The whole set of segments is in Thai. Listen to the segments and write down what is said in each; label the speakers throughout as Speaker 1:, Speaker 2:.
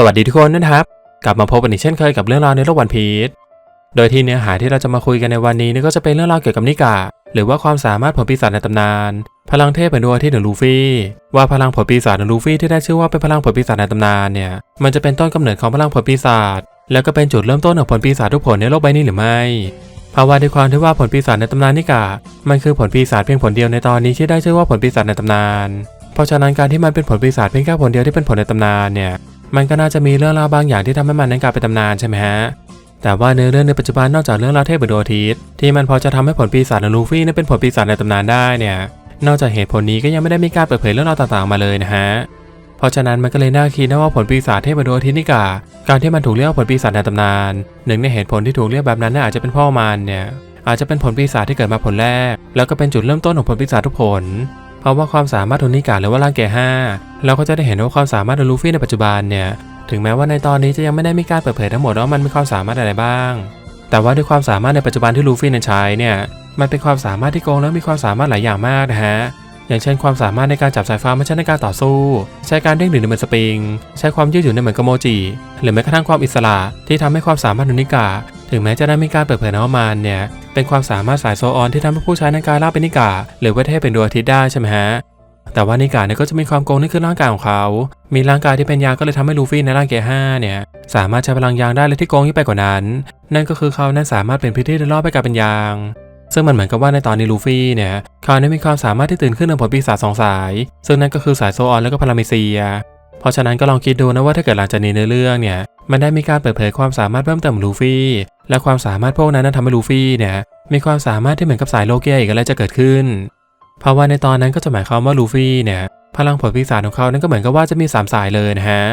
Speaker 1: สวัสดีทุกคนนะครับ กลับมาพบกันอีกเช่นเคยกับเรื่องราวในโลกวันพีชโดยที่เนื้อหาที่เราจะมาคุยกันในวันนี้นี่ก็จะเป็นเรื่องราวเกี่ยวกับนิกา หรือว่าความสามารถผลปีศาจในตำนาน พลังเทพเป็นดวงอาที่หนึ่งลูฟี่ ว่าพลังผลปีศาจของลูฟี่ที่ได้ชื่อว่าเป็นพลังผลปีศาจในตำนานเนี่ยมันจะเป็นต้นกำเนิดของพลังผลปีศาจแล้วก็เป็นจุดเริ่มต้นของผลปีศาจทุกผลในโลกใบนี้หรือไม่เพราว่าด้วยความที่ว่าผลปีศาจในตำนานนิกา มันคือผลปีศาจเพียงผลเดียวในตอนนี้ที่ได้ชื่อว่าผลปีศาจในตำนาน เพราะฉะนั้นการที่มันเป็นผลปีศาจเพียงแค่ผลเดียวที่เป็นผลในตำนานเนี่ย มันก็น่าจะมีเรื่องราวบางอย่างที่ทำให้มันนั้นกลายเป็นตำนานใช่ไหมฮะแต่ว่าเนื้อเรื่องในปัจจุบันนอกจากเรื่องราวเทพบุตรดวอาทิตย์ที่มันพอจะทำให้ผลปีศาจของลูฟี่นั้นเป็นผลปีศาจในตำนานได้เนี่ย นอกจากเหตุผลนี้ก็ยังไม่ได้มีการเปิดเผยเรื่องราวต่างๆมาเลยนะฮะ เพราะฉะนั้นมันก็เลยน่าคิดนะว่าผลปีศาจเทพบุตรดวอาทิตย์นี่กาการที่มันถูกเรียกว่าผลปีศาจในตำนาน หนึ่งในเหตุผลที่ถูกเรียกแบบนั้นน่าอาจจะเป็นพ่อมันเนี่ย อาจจะเป็นผลปีศาจที่เกิดมาผลแรก แล้วก็เป็นจุดเริ่มต้นของผลปีศาจทุกผล เพราะว่าความสามารถทุนนิกาหรือว่าร่างแก่ห้าเราก็จะได้เห็นว่าความสามารถของลูฟี่ในปัจจุบันเนี่ยถึงแม้ว่าในตอนนี้จะยังไม่ได้มีการเปิดเผยทั้งหมดว่ามันมีความสามารถอะไรบ้าง แต่ว่าด้วยความสามารถในปัจจุบันที่ลูฟี่นั้นใช้เนี่ยมันเป็นความสามารถที่โกงและมีความสามารถหลายอย่างมากนะฮะอย่างเช่นความสามารถในการจับสายฟ้ามาใช้ในการต่อสู้ ใช้การเด้งดึงในเหมือนสปริง ใช้ความยืดหยุ่นในเหมือนกโมจิ หรือแม้กระทั่งความอิสระที่ทำให้ความสามารถนุนิกา ถึงแม้จะได้มีการเปิดเผยนะว่ามันเนี่ยเป็นความสามารถสายโซออนที่ทำให้ผู้ใช้ในการล่าเป็นนิกาหรือว่าเทพเป็นดวงอาทิตย์ได้ใช่ไหมฮะแต่ว่านิกาเนี่ยก็จะมีความโกงนี่คือร่างกายของเขา มีร่างกายที่เป็นยางก็เลยทำให้ลูฟี่ในร่างเกียร์ห้าเนี่ยสามารถใช้พลังยางได้เลยที่โกงยิ่งไปกว่านั้น นั่นก็คือเขานั้นสามารถเป็นพื้นที่โดยรอบไปกลายเป็นยาง ซึ่งมันเหมือนกับว่าในตอนนี้ลูฟี่เนี่ยเขาได้มีความสามารถที่ตื่นขึ้นในผลปีศาจสองสาย ซึ่งนั่นก็คือสายโซออนและก็พาราเมเซีย เพราะฉะนั้นก็ลองคิดดูนะว่าถ้าเกิดหลังจากนี้ในเรื่องเนี่ย มันได้มีการเปิดเผยความสามารถเพิ่มเติมลูฟี่ และความสามารถพวกนั้นทำให้ลูฟี่เนี่ยมีความสามารถที่เหมือนกับสายโลเกียอีกอะไรจะเกิดขึ้น เพราะว่าในตอนนั้นก็จะหมายความว่าลูฟี่เนี่ยพลังผลปีศาจของเขานั้นก็เหมือนกับว่าจะมีสามสายเลยนะฮะ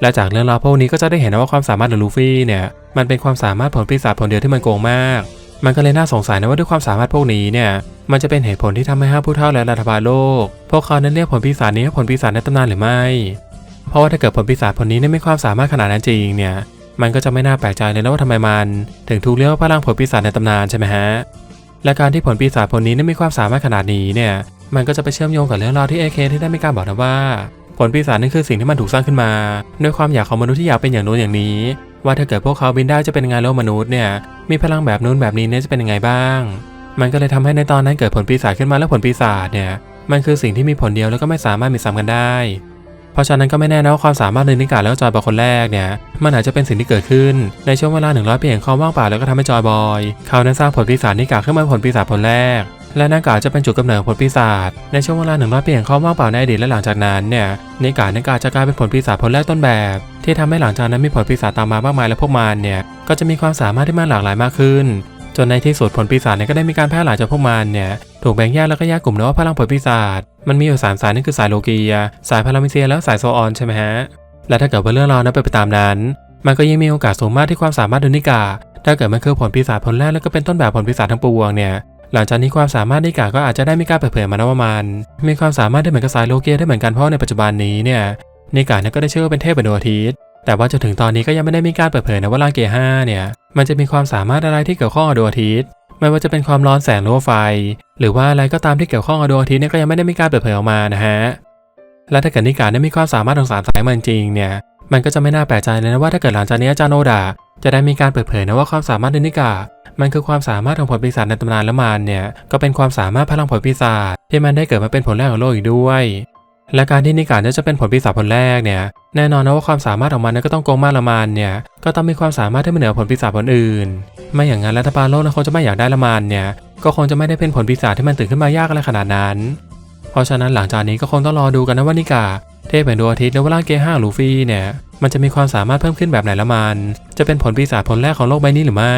Speaker 1: และจากเรื่องราวพวกนี้ก็จะได้เห็นนะว่าความสามารถของลูฟี่เนี่ยมันเป็นความสามารถผลปีศาจผลเดียวที่มันโกงมาก มันก็เลยน่าสงสัยนะว่าด้วยความสามารถพวกนี้เนี่ยมันจะเป็นเหตุผลที่ทำให้ห้าผู้เฒ่าและรัฐบาลโลก พวกเขานั้นเรียกผลปีศาจนี้ว่าผลปีศาจในตำนานหรือไม่ เพราะว่าถ้าเกิดผลปีศาจผลนี้เนี่ยไม่ความสามารถขนาดนั้นจริงเนี่ย มันก็จะไม่น่าแปลกใจเลยนะว่าทำไมมัน ถึงถูกเรียกว่าพลังผลปีศาจในตำนานใช่ไหมฮะ และการที่ผลปีศาจผลนี้นั้นมีความสามารถขนาดนี้เนี่ย มันก็จะไปเชื่อมโยงกับเรื่องราวที่เอเคที่ได้มีการบอกนะว่า ผลปีศาจนั่นคือสิ่งที่มันถูกสร้างขึ้นมาด้วยความอยากของมนุษย์ที่อยากเป็นอย่างโน้นอย่างนี้ ว่าถ้าเกิดพวกเขาบินได้จะเป็นงไงแล้วมนุษย์เนี่ย มีพลังแบบนู้นแบบนี้เนี่ยจะเป็นยังไงบ้าง มันก็เลยทำให้ในตอนนั้นเกิดผลปีศาจขึ้นมาแล้วผลปีศาจเนี่ย มันคือสิ่งที่มีผลเดียวแล้วก็ไม่สามารถมีซ้ำกันได้ ราะฉะนั้นก็ไม่แน่นะว่าความสามารถในนิกาแล้วจอยบอยคนแรกเนี่ยมันอาจจะเป็นสิ่งที่เกิดขึ้นในช่วงเวลา 100ปีแห่งความว่างเปล่าแล้วก็ทำให้จอยบอยเขานั้นสร้างผลปีศาจนิกาขึ้นมาผลปีศาจผลแรกและนั่นก็อาจจะเป็นจุดกำเนิดผลปีศาจในช่วงเวลา100ปีแห่งความว่างเปล่าในอดีตและหลังจากนั้นเนี่ยนิกานิกาจะกลายเป็นผลปีศาจผลแรกต้นแบบ ที่ทำให้หลังจากนั้นมีผลปีศาจตามมามากมายและพวกมันเนี่ยก็จะมีความสามารถที่มากหลากหลายมากขึ้น จนในที่สุดผลปีศาจเนี่ยก็ได้มีการแพร่หลายจากพวกมันเนี่ยถูกแบ่งแยกแล้วก็แยกกลุ่มนะว่าพลังผลปีศาจ มันมีอยู่สามสายนั่นคือสายโลกียสายพารามิเซียแล้วสายโซออนใช่ไหมฮะ และถ้าเกิดว่าเรื่องราวนั้นไปนไปตามนั้น มันก็ยังมีโอกาสสูงมากที่ความสามารถดุนิกา ถ้าเกิดมันคือผลปีศาจผลแรกแล้วก็เป็นต้นแบบผลปีศาจทั้งปวงเนี่ยหลังจากนี้ความสามารถนิกาก็อาจจะได้มีการเปิดเผยมานะว่ามันมีความสามารถได้เหมือนกับสายโลเกียได้เหมือนกันเพราะในปัจจุบันนี้เนี่ยนิกาเนี่ยก็ได้ชื่อว่าเป็นเทพเป็นดวงอาทิตย์แต่ว่าจนถึงตอนนี้ก็ยังไม่ได้มีการเปิดเผยนะว่าร่างเกียร์ห้าเนี่ยมันจะมีความสามารถอะไรที่เกี่ยวข้องกับดวงอาทิตย์ ไม่ว่าจะเป็นความร้อนแสงหรือว่าไฟ หรือว่าอะไรก็ตามที่เกี่ยวข้องกับดวงอาทิตย์เนี่ยก็ยังไม่ได้มีการเปิดเผยออกมานะฮะและถ้าเกิดนิกาได้มีความสามารถของสามสายมันจริงเนี่ยมันก็จะไม่น่าแปลกใจเลยนะว่าถ้าเกิดหลังจากนี้อาจารย์โนดาจะได้มีการเปิดเผยนะว่าความสามารถในนิกา มันคือความสามารถของผลปีศาจในตำนานละมารเนี่ยก็เป็นความสามารถพลังผลปีศาจที่มันได้เกิดมาเป็นผลแรกของโลกอีกด้วย และการที่นิกายจะเป็นผลปีศาจผลแรกเนี่ยแน่นอนนะว่าความสามารถของมันก็ต้องโกงมาละมันเนี่ยก็ต้องมีความสามารถที่ไม่เหนือผลปีศาจผลอื่น ไม่อย่างนั้นรัฐบาลโลกนั้นคงจะไม่อยากได้ละมันเนี่ย ก็คงจะไม่ได้เป็นผลปีศาจที่มันตื่นขึ้นมายากอะไรขนาดนั้น เพราะฉะนั้นหลังจากนี้ก็คงต้องรอดูกันนะว่านิกา เทพแห่งดวงอาทิตย์และว่าร่างเกห้าลูฟี่เนี่ย มันจะมีความสามารถเพิ่มขึ้นแบบไหนละมัน จะเป็นผลปีศาจผลแรกของโลกใบนี้หรือไม่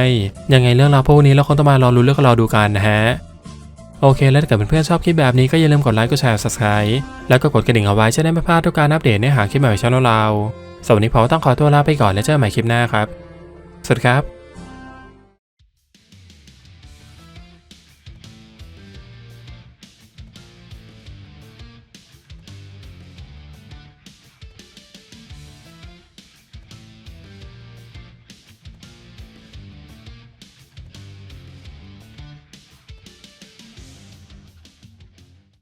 Speaker 1: ยังไงเรื่องราวพวกนี้เราคงต้องมารอรู้นแล้วก็รอดูกันนะฮะโอเค แล้วถ้าเกิดเพื่อนๆชอบคลิปแบบนี้ก็อย่าลืมกดไลค์กดแชร์ subscribe แล้วก็กดกระดิ่งเอาไว้จะได้ไม่พลาดทุกการอัปเดตเนื้อหาคลิปใหม่ของช่องเราสวัสดีผมต้องขอตัวลาไปก่อนแล้วเจอกันใหม่คลิปหน้าครับ สวัสดีครับ